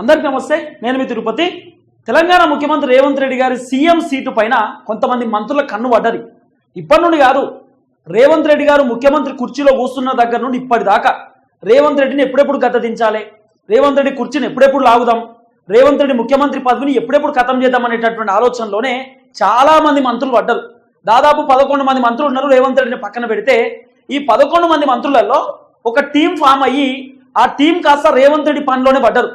అందరికీ నమస్తే నేను మీ తిరుపతి. తెలంగాణ ముఖ్యమంత్రి రేవంత్ రెడ్డి గారి సీఎం సీటు పైన కొంతమంది మంత్రుల కన్ను పడ్డది. ఇప్పటి నుండి కాదు రేవంత్ రెడ్డి గారు ముఖ్యమంత్రి కుర్చీలో కూస్తున్న దగ్గర నుండి ఇప్పటిదాకా రేవంత్ రెడ్డిని ఎప్పుడెప్పుడు గద్దదించాలి రేవంత్ రెడ్డి కుర్చీని ఎప్పుడెప్పుడు లాగుదాం? రేవంత్ రెడ్డి ముఖ్యమంత్రి పదవిని ఎప్పుడెప్పుడు ఖతం చేద్దాం అనేటటువంటి ఆలోచనలోనే చాలా మంది మంత్రులు పడ్డారు. దాదాపు పదకొండు మంది మంత్రులు ఉన్నారు రేవంత్ రెడ్డిని పక్కన పెడితే. ఈ పదకొండు మంది మంత్రులలో ఒక టీం ఫామ్ అయ్యి ఆ టీం కాస్త రేవంత్ రెడ్డి పనిలోనే పడ్డారు.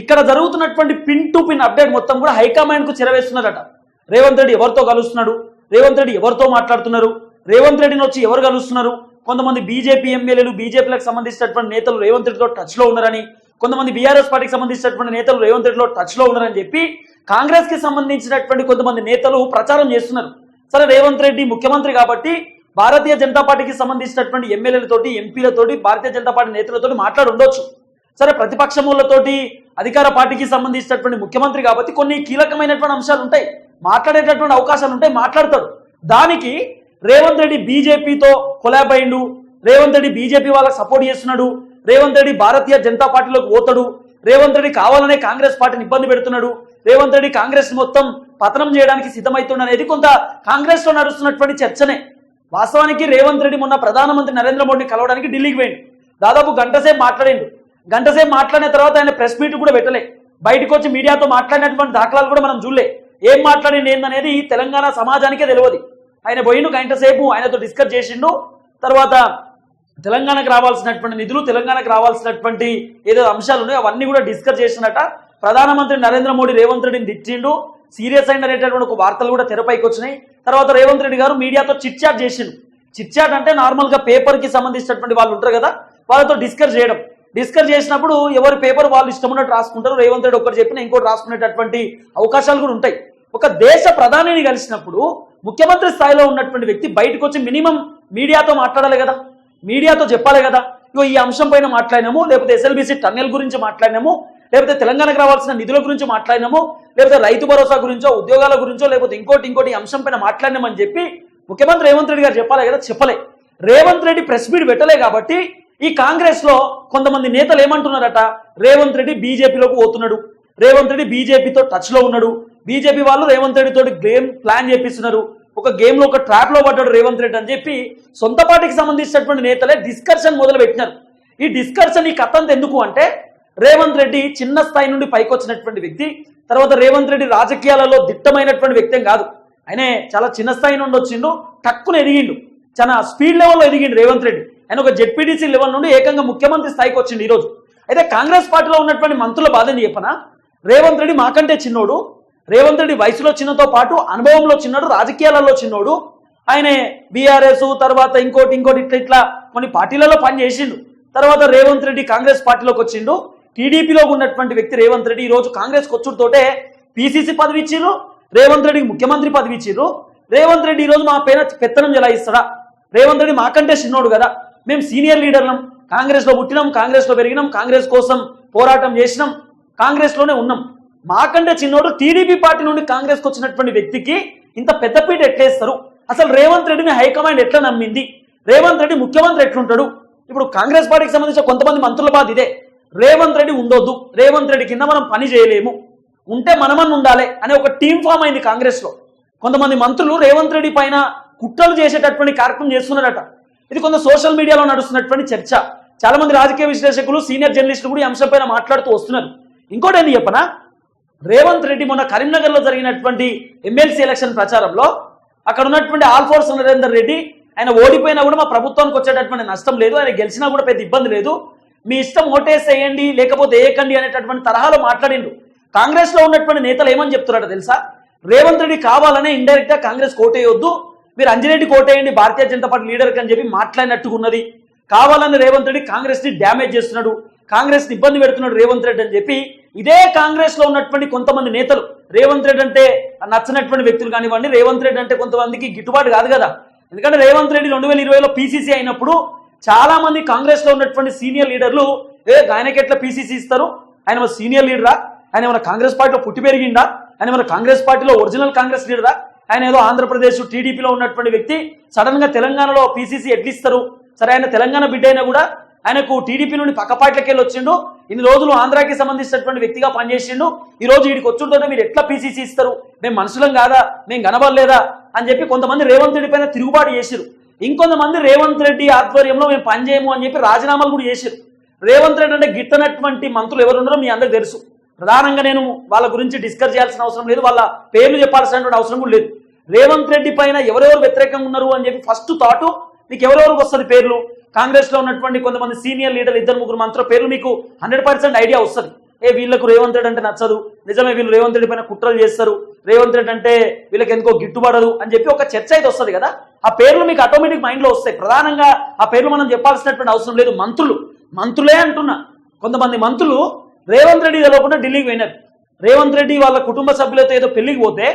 ఇక్కడ జరుగుతున్నటువంటి పిన్ టు పిన్ అప్డేట్ మొత్తం కూడా హైకమాండ్కు చెరవేస్తున్నారట రేవంత్ రెడ్డి ఎవరితో కలుస్తున్నాడు? రేవంత్ రెడ్డి ఎవరితో మాట్లాడుతున్నారు? రేవంత్ రెడ్డిని వచ్చి ఎవరు కలుస్తున్నారు? కొంతమంది బీజేపీ ఎమ్మెల్యేలు బీజేపీలకు సంబంధించినటువంటి నేతలు రేవంత్ రెడ్డితో టచ్లో ఉన్నారని కొంతమంది బీఆర్ఎస్ పార్టీకి సంబంధించినటువంటి నేతలు రేవంత్ రెడ్డిలో టచ్లో ఉన్నారని చెప్పి కాంగ్రెస్కి సంబంధించినటువంటి కొంతమంది నేతలు ప్రచారం చేస్తున్నారు. సరే రేవంత్ రెడ్డి ముఖ్యమంత్రి కాబట్టి భారతీయ జనతా పార్టీకి సంబంధించినటువంటి ఎమ్మెల్యేలతోటి ఎంపీలతోటి భారతీయ జనతా పార్టీ నేతలతోటి మాట్లాడి సరే ప్రతిపక్షములతోటి అధికార పార్టీకి సంబంధించినటువంటి ముఖ్యమంత్రి కాబట్టి కొన్ని కీలకమైనటువంటి అంశాలు ఉంటాయి. మాట్లాడేటటువంటి అవకాశాలు ఉంటాయి మాట్లాడతాడు దానికి రేవంత్ రెడ్డి బీజేపీతో కొలాబ్ అయిండు. రేవంత్ రెడ్డి బీజేపీ వాళ్ళకి సపోర్ట్ చేస్తున్నాడు. రేవంత్ రెడ్డి భారతీయ జనతా పార్టీలోకి పోతాడు. రేవంత్ రెడ్డి కావాలనే కాంగ్రెస్ పార్టీని ఇబ్బంది పెడుతున్నాడు. రేవంత్ రెడ్డి కాంగ్రెస్ మొత్తం పతనం చేయడానికి సిద్ధమవుతుండ అనేది కొంత కాంగ్రెస్లో నడుస్తున్నటువంటి చర్చనే. వాస్తవానికి రేవంత్ రెడ్డి మొన్న ప్రధానమంత్రి నరేంద్ర మోడీని కలవడానికి ఢిల్లీకి పోయిండు. దాదాపు గంటసేపు మాట్లాడిండు. గంటసేపు మాట్లాడిన తర్వాత ఆయన ప్రెస్ మీట్ కూడా పెట్టలే. బయటకు వచ్చి మీడియాతో మాట్లాడినటువంటి దాఖలాలు కూడా మనం చూడలే. ఏం మాట్లాడిండు ఏందనేది తెలంగాణ సమాజానికే తెలియదు. ఆయన పోయిండు గంటసేపు ఆయనతో డిస్కస్ చేసిండు. తర్వాత తెలంగాణకు రావాల్సినటువంటి నిధులు తెలంగాణకు రావాల్సినటువంటి ఏదో అంశాలు ఉన్నాయో అవన్నీ కూడా డిస్కస్ చేసినట. ప్రధానమంత్రి నరేంద్ర మోడీ రేవంత్ రెడ్డిని తిట్టిండు. సీరియస్ అయిన అనేటటువంటి ఒక వార్తలు కూడా తెరపైకి వచ్చినాయి. తర్వాత రేవంత్ రెడ్డి గారు మీడియాతో చిట్ చాట్ చేసిండు. చిట్ చాట్ అంటే నార్మల్గా పేపర్కి సంబంధించినటువంటి వాళ్ళు ఉంటారు కదా వాళ్ళతో డిస్కస్ చేయడం. డిస్కస్ చేసినప్పుడు ఎవరి పేపర్ వాళ్ళు ఇష్టం ఉన్నట్టు రాసుకుంటారు. రేవంత్ రెడ్డి ఒకటి చెప్పిన ఇంకోటి రాసుకునేటటువంటి అవకాశాలు కూడా ఉంటాయి. ఒక దేశ ప్రధానిని కలిసినప్పుడు ముఖ్యమంత్రి స్థాయిలో ఉన్నటువంటి వ్యక్తి బయటకు వచ్చి మినిమం మీడియాతో మాట్లాడాలి కదా. మీడియాతో చెప్పాలి కదా. ఇగో ఈ అంశం పైన మాట్లాడినాము లేకపోతే ఎస్ఎల్బిసి టన్నెల్ గురించి మాట్లాడినాము లేకపోతే తెలంగాణకు రావాల్సిన నిధుల గురించి మాట్లాడినాము లేకపోతే రైతు భరోసా గురించో ఉద్యోగాల గురించో లేకపోతే ఇంకోటి ఇంకోటి అంశం పైన మాట్లాడినామని చెప్పి ముఖ్యమంత్రి రేవంత్ రెడ్డి గారు చెప్పాలి కదా చెప్పలే. రేవంత్ రెడ్డి ప్రెస్ మీట్ పెట్టలే కాబట్టి ఈ కాంగ్రెస్లో కొంతమంది నేతలు ఏమంటున్నారట? రేవంత్ రెడ్డి బీజేపీలోకి పోతున్నాడు. రేవంత్ రెడ్డి బీజేపీతో టచ్లో ఉన్నాడు. బీజేపీ వాళ్ళు రేవంత్ రెడ్డితో గేమ్ ప్లాన్ చేపిస్తున్నారు. ఒక గేమ్లో ఒక ట్రాప్లో పడ్డాడు రేవంత్ రెడ్డి అని చెప్పి సొంత పార్టీకి సంబంధించినటువంటి నేతలే డిస్కషన్ మొదలు పెట్టినారు ఈ డిస్కషన్ ఈ కథ ఎందుకు అంటే రేవంత్ రెడ్డి చిన్న స్థాయి నుండి పైకొచ్చినటువంటి వ్యక్తి తర్వాత రేవంత్ రెడ్డి రాజకీయాలలో దిట్టమైనటువంటి వ్యక్తి కాదు. ఆయనే చాలా చిన్న స్థాయి నుండి వచ్చిండు టక్కున ఎదిగిండు. చాలా స్పీడ్ లెవెల్లో ఎదిగిండు రేవంత్ రెడ్డి. ఆయన ఒక జెడ్పీటీసీ లెవెల్ నుండి ఏకంగా ముఖ్యమంత్రి స్థాయికి వచ్చింది ఈరోజు అయితే కాంగ్రెస్ పార్టీలో ఉన్నటువంటి మంత్రుల బాధని చెప్పనా? రేవంత్ రెడ్డి మాకంటే చిన్నోడు రేవంత్ రెడ్డి వయసులో చిన్నతో పాటు అనుభవంలో చిన్నోడు రాజకీయాలలో చిన్నోడు. ఆయన బీఆర్ఎస్ తర్వాత ఇంకోటి ఇంకోటి ఇట్లా ఇట్లా కొన్ని పార్టీలలో పనిచేసిండు తర్వాత రేవంత్ రెడ్డి కాంగ్రెస్ పార్టీలోకి వచ్చిండు. టీడీపీలో ఉన్నటువంటి వ్యక్తి రేవంత్ రెడ్డి ఈరోజు రోజు కాంగ్రెస్ కొచ్చుడుతోటే పీసీసీ పదవి ఇచ్చిర్రు రేవంత్ రెడ్డికి ముఖ్యమంత్రి పదవి ఇచ్చిర్రు రేవంత్ రెడ్డి ఈ రోజు మా పైన పెత్తనం జలాయిస్తాడా? రేవంత్ రెడ్డి మాకంటే చిన్నోడు కదా. మేము సీనియర్ లీడర్లం. కాంగ్రెస్లో పుట్టినాం కాంగ్రెస్లో పెరిగినాం కాంగ్రెస్ కోసం పోరాటం చేసినాం కాంగ్రెస్లోనే ఉన్నాం. మాకంటే చిన్నోడు టీడీపీ పార్టీ నుండి కాంగ్రెస్కి వచ్చినటువంటి వ్యక్తికి ఇంత పెద్దపీట ఎట్లేస్తారు అసలు రేవంత్ రెడ్డిని హైకమాండ్ ఎట్లా నమ్మింది? రేవంత్ రెడ్డి ముఖ్యమంత్రి ఎట్లుంటాడు? ఇప్పుడు కాంగ్రెస్ పార్టీకి సంబంధించిన కొంతమంది మంత్రుల బాధ ఇదే. రేవంత్ రెడ్డి ఉండొద్దు. రేవంత్ రెడ్డి కింద మనం పని చేయలేము. ఉంటే మనమని ఉండాలి అనే ఒక టీం ఫామ్ అయింది కాంగ్రెస్లో. కొంతమంది మంత్రులు రేవంత్ రెడ్డి పైన కుట్రలు చేసేటటువంటి కార్యక్రమం చేస్తున్నారట. ఇది కొంత సోషల్ మీడియాలో నడుస్తున్నటువంటి చర్చ. చాలా మంది రాజకీయ విశ్లేషకులు సీనియర్ జర్నలిస్టులు కూడా ఈ అంశం పైన మాట్లాడుతూ వస్తున్నారు. ఇంకోటి ఏంది చెప్పనా? రేవంత్ రెడ్డి మొన్న కరీంనగర్లో జరిగినటువంటి ఎమ్మెల్సీ ఎలక్షన్ ప్రచారంలో అక్కడ ఉన్నటువంటి ఆల్ఫోర్స్ నరేందర్ రెడ్డి ఆయన ఓడిపోయినా కూడా మా ప్రభుత్వానికి వచ్చేటటువంటి నష్టం లేదు ఆయన గెలిచినా కూడా పెద్ద ఇబ్బంది లేదు. మీ ఇష్టం ఓటేసేయండి లేకపోతే ఏకండి అనేటటువంటి తరహాలో మాట్లాడిండు. కాంగ్రెస్లో ఉన్నటువంటి నేతలు ఏమని చెప్తున్నారో తెలుసా? రేవంత్ రెడ్డి కావాలనే ఇండైరెక్ట్గా కాంగ్రెస్ కోటేయొద్దు మీరు అంజిరెడ్డి కోటేయండి భారతీయ జనతా పార్టీ లీడర్ అని చెప్పి మాట్లాడినట్టుకున్నది కావాలని రేవంత్ రెడ్డి కాంగ్రెస్ని డ్యామేజ్ చేస్తున్నాడు. కాంగ్రెస్ని ఇబ్బంది పెడుతున్నాడు రేవంత్ రెడ్డి అని చెప్పి ఇదే కాంగ్రెస్లో ఉన్నటువంటి కొంతమంది నేతలు. రేవంత్ రెడ్డి అంటే నచ్చినటువంటి వ్యక్తులు కానివ్వండి రేవంత్ రెడ్డి అంటే కొంతమందికి గిట్టుబాటు కాదు కదా. ఎందుకంటే రేవంత్ రెడ్డి రెండు వేల ఇరవైలో పీసీసీ అయినప్పుడు చాలా మంది కాంగ్రెస్లో ఉన్నటువంటి సీనియర్ లీడర్లు ఏ ఆయనకి ఎట్లా పీసీసీ ఇస్తారు? ఆయన మన సీనియర్ లీడరా? ఆయన మన కాంగ్రెస్ పార్టీలో పుట్టి పెరిగిందా? ఆయన మన కాంగ్రెస్ పార్టీలో ఒరిజినల్ కాంగ్రెస్ లీడరా? ఆయన ఏదో ఆంధ్రప్రదేశ్ టీడీపీలో ఉన్నటువంటి వ్యక్తి. సడన్గా తెలంగాణలో పీసీసీ ఎట్లిస్తారు సరే ఆయన తెలంగాణ బిడ్డ అయినా కూడా ఆయనకు టీడీపీ నుండి పక్క వెళ్ళి వచ్చిండు. ఇన్ని రోజులు ఆంధ్రాకి సంబంధించినటువంటి వ్యక్తిగా పనిచేసిండు. ఈ రోజు వీడికి వచ్చుంటుంటే మీరు ఎట్లా పీసీసీ ఇస్తారు? మేము మనుషులం కాదా? మేము కనబడలేదా? అని చెప్పి కొంతమంది రేవంత్ రెడ్డి పైన తిరుగుబాటు చేసిరు. ఇంకొంతమంది రేవంత్ రెడ్డి ఆధ్వర్యంలో మేము పనిచేయము అని చెప్పి రాజీనామాలు కూడా చేసిరు. రేవంత్ రెడ్డి అంటే గిట్టనటువంటి మంత్రులు ఎవరు మీ అందరికి తెలుసు. ప్రధానంగా నేను వాళ్ళ గురించి డిస్కస్ చేయాల్సిన అవసరం లేదు. వాళ్ళ పేర్లు చెప్పాల్సినటువంటి అవసరం కూడా లేదు. రేవంత్ రెడ్డి పైన ఎవరెవరు వ్యతిరేకంగా ఉన్నారు అని చెప్పి ఫస్ట్ థాట్ మీకు ఎవరెవరికి వస్తుంది పేర్లు? కాంగ్రెస్లో ఉన్నటువంటి కొంతమంది సీనియర్ లీడర్ ఇద్దరు ముగ్గురు మంత్రుల పేర్లు మీకు హండ్రెడ్ పర్సెంట్ ఐడియా వస్తుంది. ఏ వీళ్ళకు రేవంత్ రెడ్డి అంటే నచ్చదు. నిజమే వీళ్ళు రేవంత్ రెడ్డి పైన కుట్రలు చేస్తారు. రేవంత్ రెడ్డి అంటే వీళ్ళకి ఎందుకో గిట్టుబడదు అని చెప్పి ఒక చర్చ అయితే వస్తుంది కదా. ఆ పేర్లు మీకు ఆటోమేటిక్ మైండ్లో వస్తాయి. ప్రధానంగా ఆ పేర్లు మనం చెప్పాల్సినటువంటి అవసరం లేదు. మంత్రులు. మంత్రులే అంటున్నా. కొంతమంది మంత్రులు రేవంత్ రెడ్డి తెలియకుండా ఢిల్లీకి పోయినారు. రేవంత్ రెడ్డి వాళ్ళ కుటుంబ సభ్యులతో ఏదో పెళ్ళికి పోతే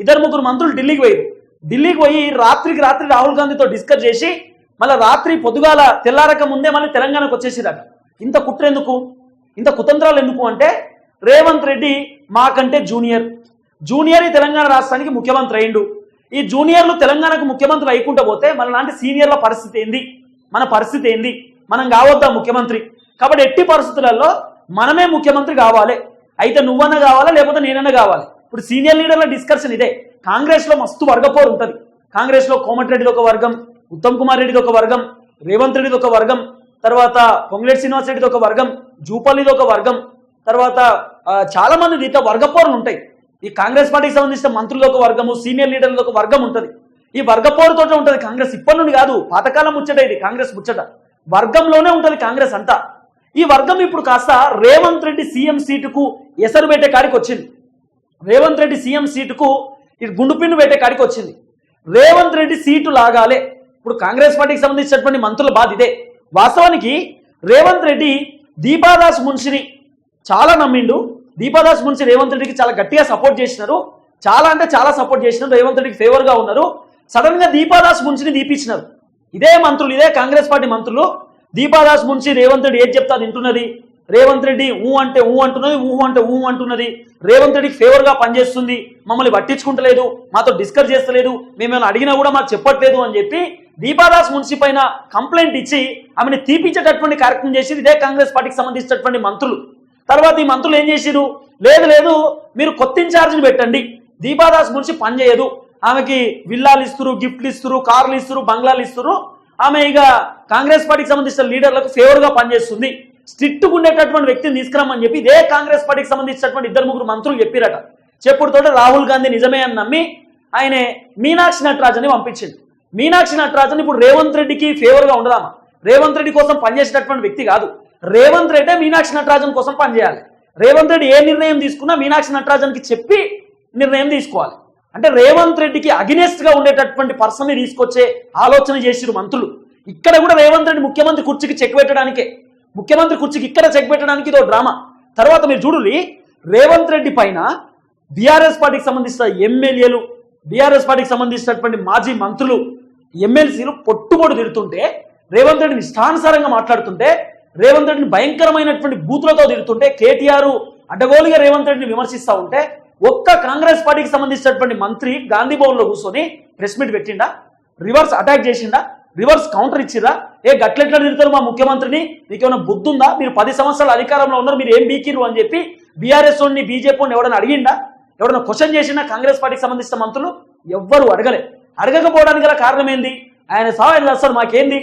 ఇద్దరు ముగ్గురు మంత్రులు ఢిల్లీకి పోయారు. ఢిల్లీకి పోయి రాత్రికి రాత్రి రాహుల్ గాంధీతో డిస్కస్ చేసి మళ్ళీ రాత్రి పొద్దుగాల తెల్లారక ముందే మళ్ళీ తెలంగాణకు వచ్చేసిరట ఇంత కుట్ర ఎందుకు? ఇంత కుతంత్రాలు ఎందుకు అంటే రేవంత్ రెడ్డి మాకంటే జూనియర్. జూనియర్ ఈ తెలంగాణ రాష్ట్రానికి ముఖ్యమంత్రి అయిండు. ఈ జూనియర్లు తెలంగాణకు ముఖ్యమంత్రి అయ్యకుండా పోతే మన లాంటి సీనియర్ల పరిస్థితి ఏంది? మన పరిస్థితి ఏంది? మనం కావద్దా ముఖ్యమంత్రి? కాబట్టి ఎట్టి పరిస్థితులలో మనమే ముఖ్యమంత్రి కావాలి. అయితే నువ్వన్నా కావాలా లేకపోతే నేనన్నా కావాలి? ఇప్పుడు సీనియర్ లీడర్ల డిస్కషన్ ఇదే. కాంగ్రెస్లో మస్తు వర్గపోరు ఉంటుంది. కాంగ్రెస్లో కోమటిరెడ్డిది ఒక వర్గం ఉత్తమ్ కుమార్ రెడ్డిది ఒక వర్గం రేవంత్ రెడ్డిది ఒక వర్గం తర్వాత పొంగులేటి శ్రీనివాస్ రెడ్డిది ఒక వర్గం జూపల్లిది ఒక వర్గం తర్వాత చాలా మంది ఇట్లా వర్గపోరులు ఉంటాయి. ఈ కాంగ్రెస్ పార్టీకి సంబంధించిన మంత్రుల ఒక వర్గము సీనియర్ లీడర్ల ఒక వర్గం ఉంటుంది. ఈ వర్గపోరుతో ఉంటుంది కాంగ్రెస్. ఇప్పటి నుండి కాదు పాతకాలం ముచ్చట ఇది కాంగ్రెస్ ముచ్చట. వర్గంలోనే ఉంటుంది కాంగ్రెస్ అంతా. ఈ వర్గం ఇప్పుడు కాస్త రేవంత్ రెడ్డి సీఎం సీటుకు ఎసరు పెట్టే కాడికి వచ్చింది. రేవంత్ రెడ్డి సీఎం సీటుకు ఇటు గుండుపిండు పెట్టే కాడికి వచ్చింది. రేవంత్ రెడ్డి సీటు లాగాలే. ఇప్పుడు కాంగ్రెస్ పార్టీకి సంబంధించినటువంటి మంత్రుల బాధ ఇదే. వాస్తవానికి రేవంత్ రెడ్డి దీపాదాస్ మున్షిని చాలా నమ్మిండు. దీపాదాస్ మున్షి రేవంత్ రెడ్డికి చాలా గట్టిగా సపోర్ట్ చేసినారు. చాలా అంటే చాలా సపోర్ట్ చేసినారు. రేవంత్ రెడ్డికి ఫేవర్గా ఉన్నారు. సడన్గా దీపాదాస్ మున్షిని దీపించినారు. ఇదే మంత్రులు ఇదే కాంగ్రెస్ పార్టీ మంత్రులు దీపాదాస్ మున్షి రేవంత్ రెడ్డి ఏం చెప్తా తింటున్నది? రేవంత్ రెడ్డి ఊ అంటే ఊ అంటున్నది ఊ అంటే ఊ అంటున్నది. రేవంత్ రెడ్డికి ఫేవర్గా పనిచేస్తుంది. మమ్మల్ని పట్టించుకుంటలేదు మాతో డిస్కస్ చేస్తలేదు మేమేమైనా అడిగినా కూడా మాకు చెప్పట్లేదు అని చెప్పి దీపాదాస్ మున్సి పైన కంప్లైంట్ ఇచ్చి ఆమెను తీపించేటటువంటి కార్యక్రమం చేసి ఇదే కాంగ్రెస్ పార్టీకి సంబంధించినటువంటి మంత్రులు. తర్వాత ఈ మంత్రులు ఏం చేసిరు లేదు లేదు మీరు కొత్త ఇన్ఛార్జిని పెట్టండి. దీపాదాస్ మున్సి పనిచేయదు ఆమెకి విల్లాలు ఇస్తురు గిఫ్ట్లు ఇస్తురు కార్లు ఇస్తురు బంగ్లాలు ఇస్తురు ఆమె ఇక కాంగ్రెస్ పార్టీకి సంబంధించిన లీడర్లకు ఫేవర్గా పనిచేస్తుంది. స్ట్రిక్ట్గా ఉండేటటువంటి వ్యక్తిని తీసుకురామని చెప్పి ఇదే కాంగ్రెస్ పార్టీకి సంబంధించినటువంటి ఇద్దరు ముగ్గురు మంత్రులు చెప్పిరట. చెప్పుడుతోటి రాహుల్ గాంధీ నిజమే అని నమ్మి ఆయనే మీనాక్షి నటరాజన్ని పంపించింది మీనాక్షి నటరాజన్ ఇప్పుడు రేవంత్ రెడ్డికి ఫేవర్గా ఉండదామా రేవంత్ రెడ్డి కోసం పనిచేసేటటువంటి వ్యక్తి కాదు. రేవంత్ రెడ్డే మీనాక్షి నటరాజన్ కోసం పనిచేయాలి. రేవంత్ రెడ్డి ఏ నిర్ణయం తీసుకున్నా మీనాక్షి నటరాజన్కి చెప్పి నిర్ణయం తీసుకోవాలి. అంటే రేవంత్ రెడ్డికి అగినెస్ట్గా ఉండేటటువంటి పర్సన్ని తీసుకొచ్చే ఆలోచన చేసిరు మంత్రులు. ఇక్కడ కూడా రేవంత్ రెడ్డి ముఖ్యమంత్రి కుర్చీకి చెక్ పెట్టడానికే. ముఖ్యమంత్రి కుర్చీకి ఇక్కడ చెక్ పెట్టడానికి ఇదో డ్రామా. తర్వాత మీరు చూడులి రేవంత్ రెడ్డి పైన బీఆర్ఎస్ పార్టీకి సంబంధించిన ఎమ్మెల్యేలు బీఆర్ఎస్ పార్టీకి సంబంధించినటువంటి మాజీ మంత్రులు ఎమ్మెల్సీలు పొట్టుబొడు తిడుతుంటే రేవంత్ రెడ్డిని ఇష్టానుసారంగా మాట్లాడుతుంటే రేవంత్ రెడ్డిని భయంకరమైనటువంటి బూతులతో తిడుతుంటే కేటీఆర్ అడ్డగోలుగా రేవంత్ రెడ్డిని విమర్శిస్తూ ఉంటే ఒక్క కాంగ్రెస్ పార్టీకి సంబంధించినటువంటి మంత్రి గాంధీ భవన్లో కూర్చొని ప్రెస్ మీట్ పెట్టిండా? రివర్స్ అటాక్ చేసిండా? రివర్స్ కౌంటర్ ఇచ్చిరా ఏ గట్లెట్లా తిడతారు మా ముఖ్యమంత్రిని? మీకేమైనా బుద్ధి ఉందా మీరు పది సంవత్సరాల అధికారంలో ఉన్నారు మీరు ఏం బీకిరు అని చెప్పి బీఆర్ఎస్ వాడిని బీజేపీ ఎవడన్నా అడిగిండా? ఎవడన్నా క్వశ్చన్ చేసినా కాంగ్రెస్ పార్టీకి సంబంధించిన మంత్రులు? ఎవ్వరు అడగలే. అడగకపోవడానికి గల కారణం ఏంది ఆయన సహాయం ఆయన చేస్తారు మాకేంది?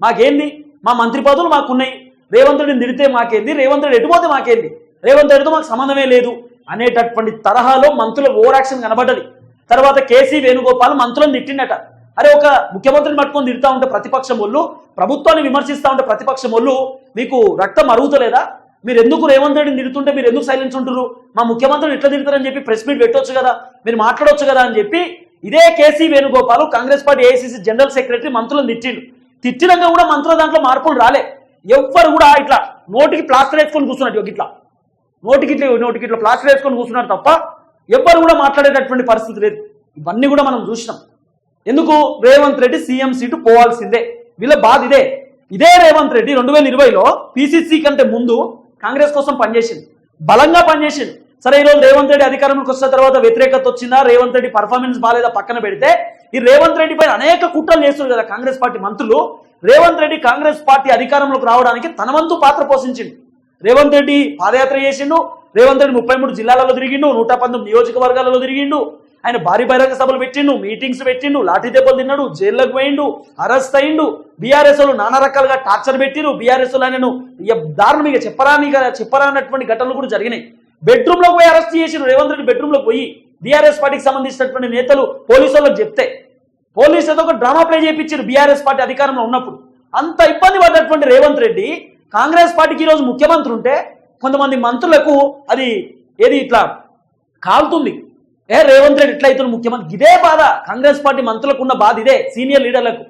మాకేంది? మా మంత్రి పదవులు మాకున్నాయి. రేవంతుడిని రెడ్డిని తిడితే మాకేంది? రేవంతుడు ఎటుపోతే మాకేంది? రేవంత్ రెడ్డితో మాకు సంబంధమే లేదు. అనేటటువంటి తరహాలో మంత్రుల ఓవర్ యాక్షన్ కనబడ్డది. తర్వాత కేసీ వేణుగోపాల్ మంత్రులను తిట్టిండట. అరే ఒక ముఖ్యమంత్రిని పట్టుకొని తిడతా ఉంటే ప్రతిపక్షం వాళ్ళు ప్రభుత్వాన్ని విమర్శిస్తూ ఉంటే ప్రతిపక్షం వాళ్ళు మీకు రక్తం అరుగుతలేదా? మీరు ఎందుకు రేవంత్ రెడ్డిని తిడుతుంటే మీరు ఎందుకు సైలెన్స్ ఉంటున్నారు మా ముఖ్యమంత్రిని ఇట్లా తిడతారని చెప్పి ప్రెస్ మీట్ పెట్టొచ్చు కదా మీరు మాట్లాడవచ్చు కదా అని చెప్పి ఇదే KC Venugopal Congress party AICC general secretary మంత్రులను తిట్టిండు. తిట్టినాక కూడా మంత్రుల దాంట్లో మార్పులు రాలే. ఎవ్వరు కూడా ఇట్లా నోటికి ప్లాస్టర్ వేసుకొని కూర్చున్నట్టు ఇట్లా. నోటికి నోటికిట్లు ప్లాస్టర్ వేసుకొని కూర్చున్నారు తప్ప ఎవ్వరు కూడా మాట్లాడేటటువంటి పరిస్థితి లేదు. ఇవన్నీ కూడా మనం చూసినాం. ఎందుకు? రేవంత్ రెడ్డి సీఎం సీటు పోవాల్సిందే. వీళ్ళ బాధ ఇదే. ఇదే రేవంత్ రెడ్డి రెండు వేల ఇరవైలో పీసీసీ కంటే ముందు కాంగ్రెస్ కోసం పనిచేసింది బలంగా పనిచేసింది సరే ఈరోజు రేవంత్ రెడ్డి అధికారంలోకి వచ్చిన తర్వాత వ్యతిరేకత వచ్చిందా? రేవంత్ రెడ్డి పర్ఫార్మెన్స్ బాగాలేదా పక్కన పెడితే ఈ రేవంత్ రెడ్డి పైన అనేక కుట్రలు చేస్తున్నారు కదా కాంగ్రెస్ పార్టీ మంత్రులు. రేవంత్ రెడ్డి కాంగ్రెస్ పార్టీ అధికారంలోకి రావడానికి తన వంతు పాత్ర పోషించింది రేవంత్ రెడ్డి పాదయాత్ర చేసిండు. రేవంత్ రెడ్డి ముప్పై మూడు జిల్లాలలో తిరిగిండు. నూట పంతొమ్మిది నియోజకవర్గాలలో తిరిగిండు. ఆయన భారీ బహిరంగ సభలు పెట్టిండు మీటింగ్స్ పెట్టిండు లాఠీ దెబ్బలు తిన్నాడు జైల్లోకి పోయిండు అరెస్ట్ అయిండు. బీఆర్ఎస్ నానా రకాలుగా టార్చర్ పెట్టిరు. బీఆర్ఎస్ ఆయనను ఇక దారుణంగా చెప్పరాని చెప్పరానటువంటి ఘటనలు కూడా జరిగినాయి. బెడ్రూమ్లో పోయి అరెస్ట్ చేసిరు రేవంత్ రెడ్డి బెడ్రూమ్లో పోయి బీఆర్ఎస్ పార్టీకి సంబంధించినటువంటి నేతలు పోలీసు వాళ్ళకి చెప్తే పోలీసులతో ఒక డ్రామా ప్లే చేయించారు బీఆర్ఎస్ పార్టీ అధికారంలో ఉన్నప్పుడు. అంత ఇబ్బంది పడ్డటువంటి రేవంత్ రెడ్డి కాంగ్రెస్ పార్టీకి ఈరోజు ముఖ్యమంత్రి ఉంటే కొంతమంది మంత్రులకు అది ఏది ఇట్లా కాలుతుంది. ఏ రేవంత్ రెడ్డి ఇట్లా అవుతుంది ముఖ్యమంత్రి. ఇదే బాధ కాంగ్రెస్ పార్టీ మంత్రులకు ఉన్న బాధ ఇదే సీనియర్ లీడర్లకు.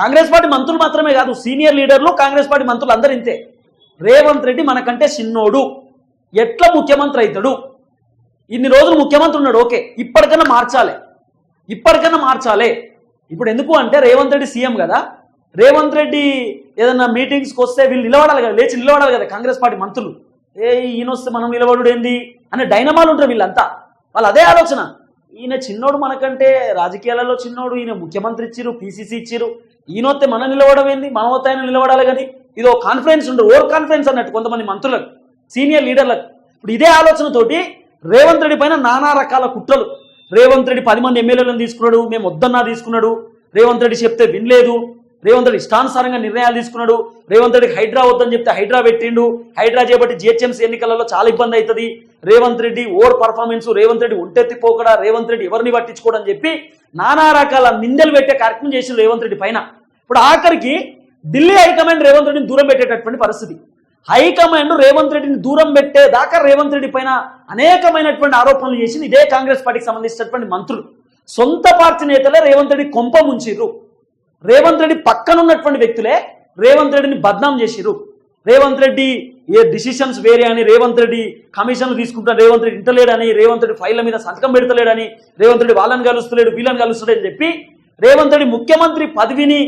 కాంగ్రెస్ పార్టీ మంత్రులు మాత్రమే కాదు సీనియర్ లీడర్లు కాంగ్రెస్ పార్టీ మంత్రులు అందరూ ఇంతే. రేవంత్ రెడ్డి మనకంటే చిన్నోడు. ఎట్లా ముఖ్యమంత్రి అవుతాడు? ఇన్ని రోజులు ముఖ్యమంత్రి ఉన్నాడు ఓకే. ఇప్పటికన్నా మార్చాలి. ఇప్పటికన్నా మార్చాలి. ఇప్పుడు ఎందుకు అంటే రేవంత్ రెడ్డి సీఎం కదా. రేవంత్ రెడ్డి ఏదన్నా మీటింగ్స్కి వస్తే వీళ్ళు నిలబడాలి కదా లేచి నిలబడాలి కదా కాంగ్రెస్ పార్టీ మంత్రులు. ఏ ఈయన వస్తే మనం నిలబడు ఏంది అనే డైనమాలు ఉంటారు వీళ్ళంతా. వాళ్ళు అదే ఆలోచన. ఈయన చిన్నోడు మనకంటే రాజకీయాలలో చిన్నోడు ఈయన ముఖ్యమంత్రి ఇచ్చిరు పీసీసీ ఇచ్చిరు ఈయన వస్తే మనం నిలబడడం ఏంది మనం వస్తే ఆయన నిలబడాలి కానీ ఇదో కాన్ఫరెన్స్ ఉండదు ఓవర్ కాన్ఫరెన్స్ అన్నట్టు కొంతమంది మంత్రులకు సీనియర్ లీడర్లకు ఇప్పుడు ఇదే ఆలోచనతోటి రేవంత్ రెడ్డి పైన నానా రకాల కుట్రలు. రేవంత్ రెడ్డి పది మంది ఎమ్మెల్యేలను తీసుకున్నాడు మేము వద్దన్నా తీసుకున్నాడు. రేవంత్ రెడ్డి చెప్తే వినలేదు. రేవంత్ రెడ్డి ఇష్టానుసారంగా నిర్ణయాలు తీసుకున్నాడు. రేవంత్ రెడ్డికి హైడ్రా వద్దని చెప్తే హైడ్రా పెట్టిండు. హైడ్రా చేపట్టి జిహెచ్ఎంసీ ఎన్నికలలో చాలా ఇబ్బంది అవుతుంది. రేవంత్ రెడ్డి ఓవర్ పర్ఫార్మెన్స్ రేవంత్ రెడ్డి ఒంటెత్తిపోకడా రేవంత్ రెడ్డి ఎవరిని పట్టించుకోవడం చెప్పి నానా రకాల నిందలు పెట్టే కార్యక్రమం చేసిన రేవంత్ రెడ్డి పైన. ఇప్పుడు ఆఖరికి ఢిల్లీ హైకమాండ్ రేవంత్ రెడ్డిని దూరం పెట్టేటటువంటి పరిస్థితి. హైకమాండ్ రేవంత్ రెడ్డిని దూరం పెట్టే దాకా రేవంత్ రెడ్డి పైన అనేకమైనటువంటి ఆరోపణలు చేసింది. ఇదే కాంగ్రెస్ పార్టీకి సంబంధించినటువంటి మంత్రులు. సొంత పార్టీ నేతలే రేవంత్ రెడ్డి కొంప ముంచిర్రు. రేవంత్ రెడ్డి పక్కనున్నటువంటి వ్యక్తులే రేవంత్ రెడ్డిని బద్నాం చేసిరు రేవంత్ రెడ్డి ఏ డిసిషన్స్ వేరే అని రేవంత్ రెడ్డి కమిషన్లు తీసుకుంటాడు రేవంత్ రెడ్డి ఇంటలేడని రేవంత్ రెడ్డి ఫైళ్ళ మీద సంతకం పెడతలేడని రేవంత్ రెడ్డి వాళ్ళని కలుస్తలేడు వీళ్ళని కలుస్తలేడని చెప్పి రేవంత్ రెడ్డి ముఖ్యమంత్రి పదవిని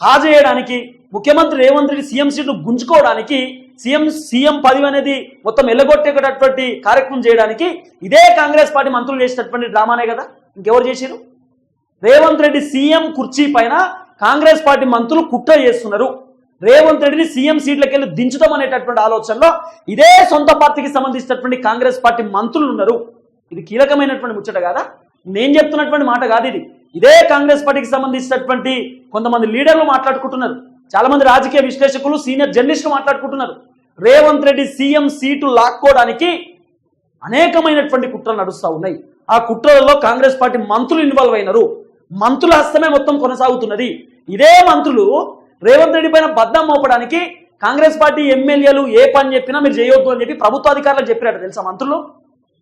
కాజేయడానికి ముఖ్యమంత్రి రేవంత్ రెడ్డి సీఎం సీట్ను గుంజుకోవడానికి సీఎం సీఎం పదవి అనేది మొత్తం ఎల్లగొట్టేటటువంటి కార్యక్రమం చేయడానికి ఇదే కాంగ్రెస్ పార్టీ మంత్రులు చేసినటువంటి డ్రామానే కదా. ఇంకెవరు చేశారు రేవంత్ రెడ్డి సీఎం కుర్చీ పైన కాంగ్రెస్ పార్టీ మంత్రులు కుట్ర చేస్తున్నారు. రేవంత్ రెడ్డిని సీఎం సీట్లకి వెళ్ళి దించుతాం అనేటటువంటి ఆలోచనలో ఇదే సొంత పార్టీకి సంబంధించినటువంటి కాంగ్రెస్ పార్టీ మంత్రులు ఉన్నారు. ఇది కీలకమైనటువంటి ముచ్చట కాదా? నేను చెప్తున్నటువంటి మాట కాదు ఇది. ఇదే కాంగ్రెస్ పార్టీకి సంబంధించినటువంటి కొంతమంది లీడర్లు మాట్లాడుకుంటున్నారు. చాలా మంది రాజకీయ విశ్లేషకులు సీనియర్ జర్నలిస్టులు మాట్లాడుకుంటున్నారు. రేవంత్ రెడ్డి సీఎం సీటు లాక్కోవడానికి అనేకమైనటువంటి కుట్రలు నడుస్తూ ఉన్నాయి. ఆ కుట్రలలో కాంగ్రెస్ పార్టీ మంత్రులు ఇన్వాల్వ్ అయినారు. మంత్రుల హస్తమే మొత్తం కొనసాగుతున్నది. ఇదే మంత్రులు రేవంత్ రెడ్డి పైన బద్దం మోపడానికి కాంగ్రెస్ పార్టీ ఎమ్మెల్యేలు ఏ పని చెప్పినా మీరు చేయొద్దు అని చెప్పి ప్రభుత్వ అధికారులకు చెప్పినట్టు తెలుసా మంత్రులు?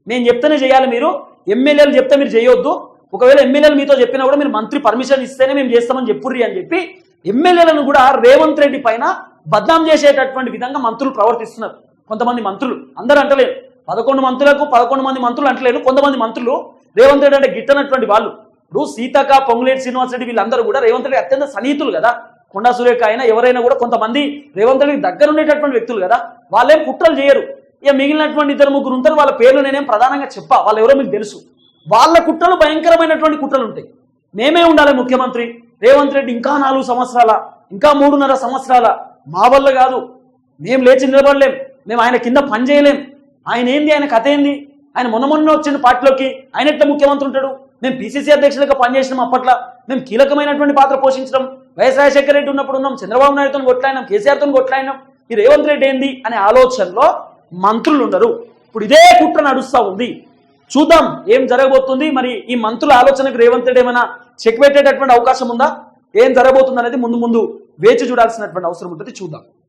నేను చెప్తేనే చేయాలి మీరు. ఎమ్మెల్యేలు చెప్తే మీరు చేయొద్దు. ఒకవేళ ఎమ్మెల్యేలు మీతో చెప్పినా కూడా మీరు మంత్రి పర్మిషన్ ఇస్తేనే మేము చేస్తామని చెప్పుర్రి అని చెప్పి ఎమ్మెల్యేలను కూడా రేవంత్ రెడ్డి పైన బద్నాం చేసేటటువంటి విధంగా మంత్రులు ప్రవర్తిస్తున్నారు. కొంతమంది మంత్రులు అందరూ అంటలేరు. పదకొండు మంత్రులకు పదకొండు మంది మంత్రులు అంటలేరు. కొంతమంది మంత్రులు రేవంత్ రెడ్డి అంటే గిట్టనటువంటి వాళ్ళు. ఇప్పుడు సీతక్క పొంగులేటి శ్రీనివాస్ రెడ్డి వీళ్ళందరూ కూడా రేవంత్ రెడ్డి అత్యంత సన్నిహితులు కదా. కొండా సురేఖ అయినా ఎవరైనా కూడా కొంతమంది రేవంత్ రెడ్డికి దగ్గర ఉండేటటువంటి వ్యక్తులు కదా. వాళ్ళేం కుట్రలు చేయరు. ఇక మిగిలినటువంటి ఇద్దరు ముగ్గురు ఉంటారు. వాళ్ళ పేర్లు నేనేం ప్రధానంగా చెప్పా. వాళ్ళు ఎవరో మీకు తెలుసు. వాళ్ళ కుట్రలు భయంకరమైనటువంటి కుట్రలు ఉంటాయి. మేమే ఉండాలి ముఖ్యమంత్రి. రేవంత్ రెడ్డి ఇంకా నాలుగు సంవత్సరాల ఇంకా మూడున్నర సంవత్సరాల మా వల్ల కాదు. మేము లేచి నిలబడలేం. మేము ఆయన కింద పని చేయలేం. ఆయన ఏంది? ఆయన కథ ఏంది? ఆయన మొన్న మొన్న వచ్చిన పార్టీలోకి ఆయన ఎట్లా ముఖ్యమంత్రి ఉంటాడు? మేము పిసిసి అధ్యక్షులుగా పనిచేసినాం అప్పట్లో. మేము కీలకమైనటువంటి పాత్ర పోషించడం. వైఎస్ రాజశేఖర రెడ్డి ఉన్నప్పుడు ఉన్నాం చంద్రబాబు నాయుడుతో కొట్లాడినాం కేసీఆర్తో కొట్లాడినాం. ఈ రేవంత్ రెడ్డి ఏంది అనే ఆలోచనలో మంత్రులు ఉండరు ఇప్పుడు ఇదే కుట్ర నడుస్తూ ఉంది. చూద్దాం ఏం జరగబోతుంది. మరి ఈ మంత్రుల ఆలోచనకు రేవంత్ రెడ్డి ఏమైనా చెక్ పెట్టేటటువంటి అవకాశం ఉందా? ఏం జరగబోతుంది అనేది ముందు ముందు వేచి చూడాల్సినటువంటి అవసరం ఉంటుంది. చూద్దాం.